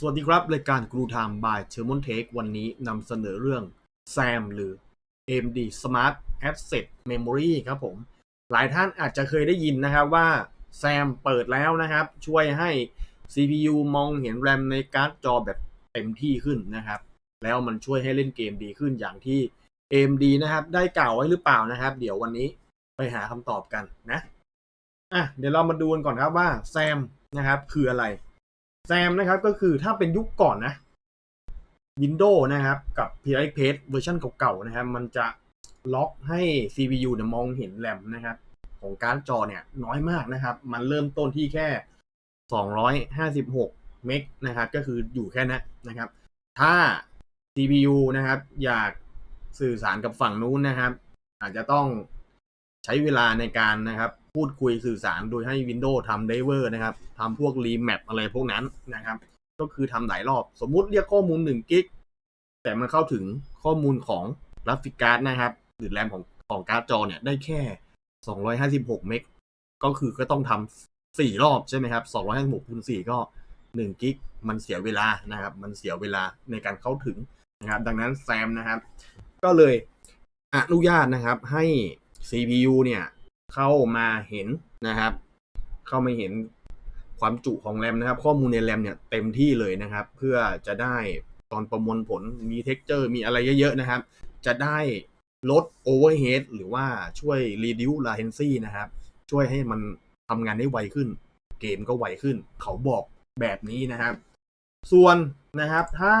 สวัสดีครับ รายการกรูไทม์บายเชอร์มอนเทควันนี้นำเสนอเรื่อง SAM หรือ AMD Smart Asset Memory ครับผม หลายท่านอาจจะเคยได้ยินนะครับว่า SAM เปิดแล้วนะครับ ช่วยให้ CPU มองเห็นแรมในการ์ดจอแบบเต็มที่ขึ้นนะครับ แล้วมันช่วยให้เล่นเกมดีขึ้นอย่างที่ AMD นะครับ ได้กล่าวไว้หรือเปล่านะครับ เดี๋ยววันนี้ไปหาคำตอบกันนะอะเดี๋ยวเรามาดูกันก่อนครับว่า SAM นะครับคืออะไร แซมนะครับก็คือถ้าเป็นยุคก่อนนะ Windows นะครับ กับ PXP เวอร์ชันเก่าๆนะครับ มันจะล็อกให้ CPU เนี่ยมองเห็นแรมนะครับ ของการ์ดจอเนี่ยน้อยมากนะครับ มันเริ่มต้นที่แค่ 256 เมกนะครับ ก็คืออยู่แค่นั้นนะครับ ถ้า CPU นะครับ อยากสื่อสารกับฝั่งนู้นนะครับ อาจจะต้องใช้เวลาในการนะครับ พูดคุยสื่อสารโดยให้ Windows ทำ Driver นะครับทำพวก Remap อะไรพวกนั้นนะครับ ก็คือทำหลายรอบ สมมุติเรียกข้อมูล1กิกแต่มันเข้าถึงข้อมูลของกราฟิกการ์ดนะครับ หรือแรมของของการ์ดจอเนี่ยได้แค่ 256 เมกก็คือก็ต้องทำ4รอบใช่ไหมครับ256คูณ4ก็1กิกมันเสียเวลานะครับ มันเสียเวลาในการเข้าถึงนะครับ ดังนั้นแซมนะครับ ก็เลยอนุญาตนะครับให้ CPU เนี่ย เข้ามาเห็นนะครับ เข้ามาเห็นความจุของแรมนะครับ ข้อมูลในแรมเนี่ยเต็มที่เลยนะครับ เพื่อจะได้ตอนประมวลผลมีเท็กเจอร์มีอะไรเยอะๆนะครับ จะได้ลด overhead หรือว่าช่วย reduce latency นะครับ ช่วยให้มันทำงานได้ไวขึ้น เกมก็ไวขึ้น เขาบอกแบบนี้นะครับ ส่วนนะครับถ้า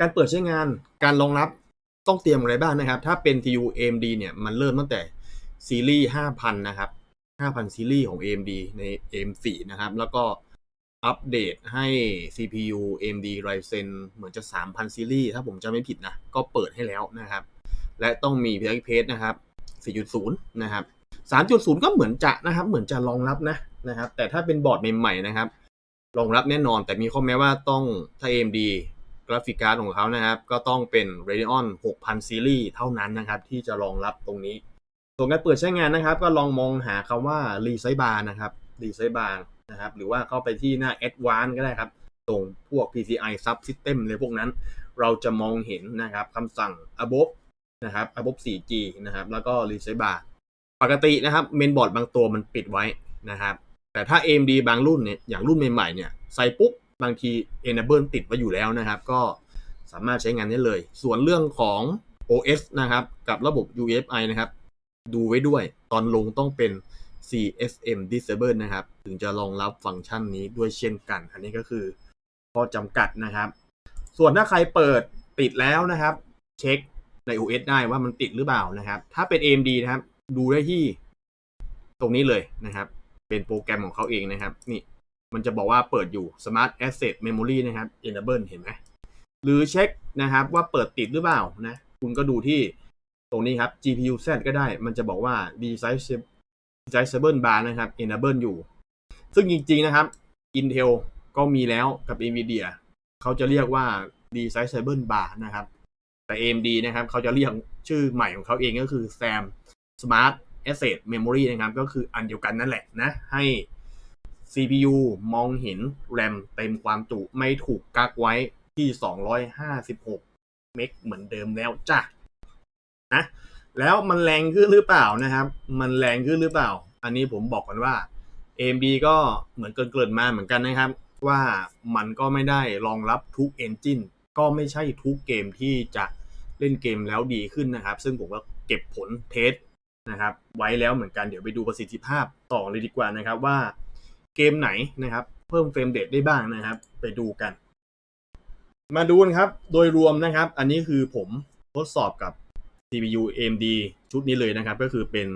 การเปิดใช้งานการรองรับต้องเตรียมอะไรบ้างนะครับ ถ้าเป็น TU AMD เนี่ย มันเริ่มตั้งแต่ ซีรีส์5,000 นะครับ 5,000 ซีรีส์ของ AMD ใน AM4 นะครับ แล้วก็อัปเดตให้ CPU AMD Ryzen เหมือนจะ 3,000 ซีรีส์ ถ้าผมจำไม่ผิดนะ ก็เปิดให้แล้วนะครับ และต้องมี PCI นะครับ 4.0 นะครับ 3.0 ก็เหมือนจะนะครับ เหมือนจะรองรับนะนะครับ แต่ถ้าเป็นบอร์ดใหม่ๆนะครับ รองรับแน่นอน แต่มีข้อแม้ว่าต้องถ้า AMD กราฟิกการ์ดของเขานะครับ ก็ต้องเป็น Radeon 6000 ซีรีส์เท่านั้นนะครับ ที่จะรองรับตรงนี้ ส่วนการเปิดใช้งานนะครับ ก็ลองมองหาคำว่ารีไซบาร์นะครับรีไซบาร์นะครับ หรือว่าเข้าไปที่หน้า Advanced ก็ได้ครับ ตรงพวก PCI Subsystem เลยพวกนั้น เราจะมองเห็นนะครับคำสั่ง above นะครับ above 4G นะครับ แล้วก็รีไซบาร์ปกตินะครับเมนบอร์ดบางตัวมันปิดไว้นะครับ แต่ถ้า AMD บางรุ่นเนี่ย อย่างรุ่นใหม่ๆเนี่ย ใส่ปุ๊บบางที enable ติดไว้อยู่แล้วนะครับ ก็สามารถใช้งานได้เลย ส่วนเรื่องของ OS นะครับ กับระบบ UEFI นะครับ ดูไว้ด้วย ตอนลงต้องเป็น CSM Disable นะครับ ถึงจะรองรับฟังก์ชันนี้ด้วยเช่นกัน อันนี้ก็คือข้อจำกัดนะครับ ส่วนถ้าใครเปิดติดแล้วนะครับ เช็คใน OS ได้ว่ามันติดหรือเปล่านะครับ ถ้าเป็น AMD นะครับ ดูได้ที่ตรงนี้เลยนะครับ เป็นโปรแกรมของเขาเองนะครับ นี่มันจะบอกว่าเปิดอยู่ Smart Asset Memory นะครับ Enable เห็นไหมหรือเช็คนะครับว่าเปิดติดหรือเปล่านะ คุณก็ดูที่ ตรงนี้ครับ GPU Z ก็ได้ มันจะบอกว่า Desirable Bar นะครับ Enable อยู่ ซึ่งจริงๆนะครับ Intel ก็มีแล้วกับ Nvidia เขาจะเรียกว่า Desirable Bar นะครับ แต่ AMD นะครับเขาจะเรียกชื่อใหม่ของเขาเองก็คือ SAM Smart Asset Memory นะครับ ก็คืออันเดียวกันนั่นแหละนะ ให้ CPU มองเห็นแรมเต็มความจุไม่ถูกกักไว้ที่ 256 เมกเหมือนเดิมแล้วจ้ะ นะแล้วมันแรงขึ้นหรือเปล่านะครับ มันแรงขึ้นหรือเปล่า อันนี้ผมบอกกันว่า AMD ก็เหมือนเกรินมาเหมือนกันนะครับ ว่ามันก็ไม่ได้รองรับทุกเอนจินก็ไม่ใช่ทุกเกมที่จะเล่นเกมแล้วดีขึ้นนะครับ ซึ่งผมก็เก็บผลเทสนะครับ ไว้แล้วเหมือนกันเดี๋ยวไปดูประสิทธิภาพต่อเลยดีกว่านะครับว่าเกมไหนนะครับ เพิ่มเฟรมเรทได้บ้างนะครับ ไปดูกัน มาดูกันครับ โดยรวมนะครับ อันนี้คือผมทดสอบกับ CPU AMD ชุดนี้เลยนะครับ ก็คือเป็น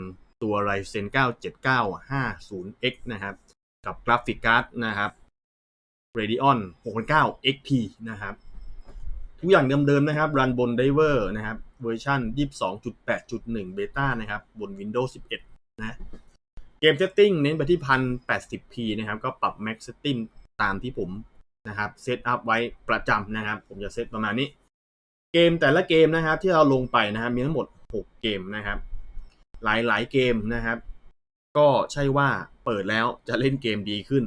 ตัว Ryzen 9 7950X นะครับ กับกราฟิกการ์ดนะครับ Radeon 6,900 XT นะครับ ทุกอย่างเดิมๆนะครับ รันบน Driver นะครับ เวอร์ชัน22.8.1 Beta นะครับ บน Windows 11 นะ เกมเซตติ้งเน้นไปที่ 1080p นะครับ ก็ปรับ Max Setting ตามที่ผมนะครับเซตอัพไว้ประจำนะครับ ผมจะเซตประมาณนี้ เกมแต่ละเกมนะครับ ที่เราลงไปนะครับมีทั้งหมด 6 เกมนะครับ หลายๆเกมนะครับ ก็ใช่ว่าเปิดแล้วจะเล่นเกมดีขึ้น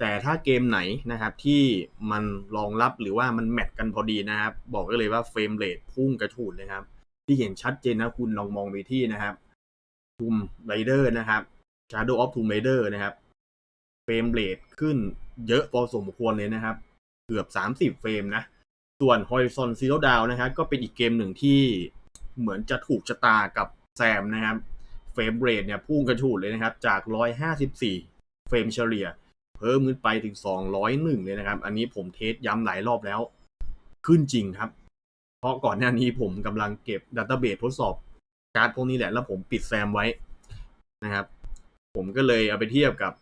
แต่ถ้าเกมไหนนะครับที่มันรองรับหรือว่ามันแมทกันพอดีนะครับ บอกได้เลยว่าเฟรมเรทพุ่งกระฉูดเลยครับ ที่เห็นชัดเจนนะคุณลองมองไปที่นะครับ Tomb Raider นะครับ Shadow of Tomb Raider นะครับเฟรมเรทขึ้นเยอะพอสมควรเลยนะครับ เกือบ 30 เฟรมนะ ส่วน Horizon Zero Dawn นะครับก็เป็นอีกเกมหนึ่งที่เหมือนจะถูกชะตากับแซมนะครับเฟรมเรทเนี่ยพุ่งกระฉูดเลยนะครับ จาก 154 เฟรมเฉลี่ย เพิ่มขึ้นไปถึง 201 เลยนะครับ อันนี้ผมเทสย้ำหลายรอบแล้ว ขึ้นจริงครับ เพราะก่อนหน้านี้ผมกำลังเก็บดัตเตอร์เบสทดสอบการ์ดพวกนี้แหละ แล้วผมปิดแซมไว้นะครับ ผมก็เลยเอาไปเทียบกับ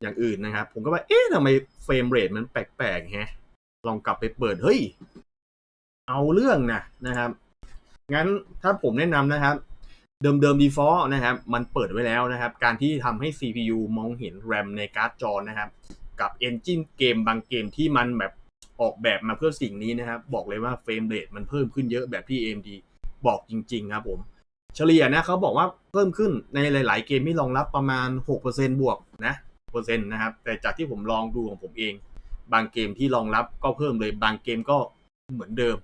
อย่างอื่นนะครับ ผมก็ว่า เอ๊ะทำไมเฟรมเรทมันแปลกๆแฮะ ลองกลับไปเปิดเฮ้ย เอาเรื่องนะนะครับ งั้นถ้าผมแนะนำนะครับ เดิมเดิม default นะครับ มันเปิดไว้แล้วนะครับ การที่ทำให้ CPU มองเห็น RAM ในการ์ดจอนะครับ กับ Engine เกมบางเกมที่มันแบบออกแบบมาเพื่อสิ่งนี้นะครับ บอกเลยว่าเฟรมเรทมันเพิ่มขึ้นเยอะแบบที่ AMD บอกจริง ๆ ครับผม เฉลี่ยนะเขาบอกว่าเพิ่มขึ้นในหลาย ๆ เกมที่รองรับประมาณ 6%บวกนะเปอร์เซ็นต์นะครับ แต่จากที่ผมลองดูของผมเอง บางเกมที่รองรับก็เพิ่มเลยบางเกมก็เหมือนเดิม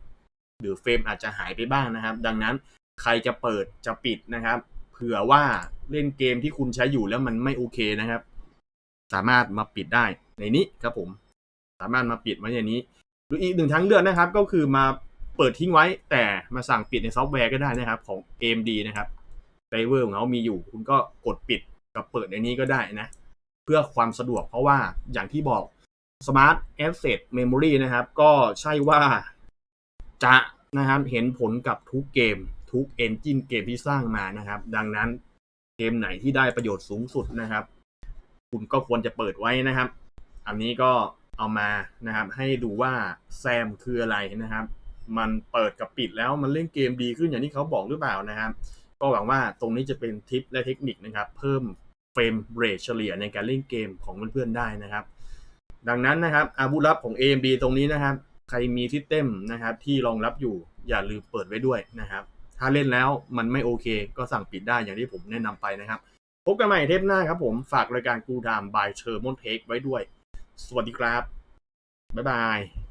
หรือเฟรมอาจจะหายไปบ้างนะครับ ดังนั้นใครจะเปิดจะปิดนะครับ เผื่อว่าเล่นเกมที่คุณใช้อยู่แล้วมันไม่โอเคนะครับ สามารถมาปิดได้ในนี้ครับผม สามารถมาปิดไว้อย่างนี้หรืออีกหนึ่งทางเลือกนะครับ ก็คือมาเปิดทิ้งไว้ แต่มาสั่งปิดในซอฟต์แวร์ก็ได้นะครับ ของ AMD นะครับไดเวอร์ของเขามีอยู่ คุณก็กดปิดกับเปิดในนี้ก็ได้นะ เพื่อความสะดวกเพราะว่าอย่างที่บอก Smart Asset Memory นะครับ ก็ใช่ว่าจะนะครับเห็นผลกับทุกเกม ทุก Engine เกมที่สร้างมานะครับ ดังนั้นเกมไหนที่ได้ประโยชน์สูงสุดนะครับ คุณก็ควรจะเปิดไว้นะครับ อันนี้ก็เอามานะครับให้ดูว่าแซมคืออะไรนะครับ มันเปิดกับปิดแล้วมันเล่นเกมดีขึ้นอย่างที่เขาบอกหรือเปล่านะครับ ก็หวังว่าตรงนี้จะเป็นทิปและเทคนิคนะครับ เพิ่มเฟรมเรทเฉลี่ยในการเล่นเกมของเพื่อนๆได้นะครับ ดังนั้นนะครับอาวุธลับของ AMD ตรงนี้นะครับ ใครมีซิสเต็มนะครับที่รองรับอยู่อย่าลืมเปิดไว้ด้วยนะครับ ถ้าเล่นแล้วมันไม่โอเค ก็สั่งปิดได้อย่างที่ผมแนะนำไปนะครับ พบกันใหม่เทปหน้าครับผมฝากรายการกูดามบายเชอร์มอนเทคไว้ด้วย สวัสดีครับ บ๊ายบาย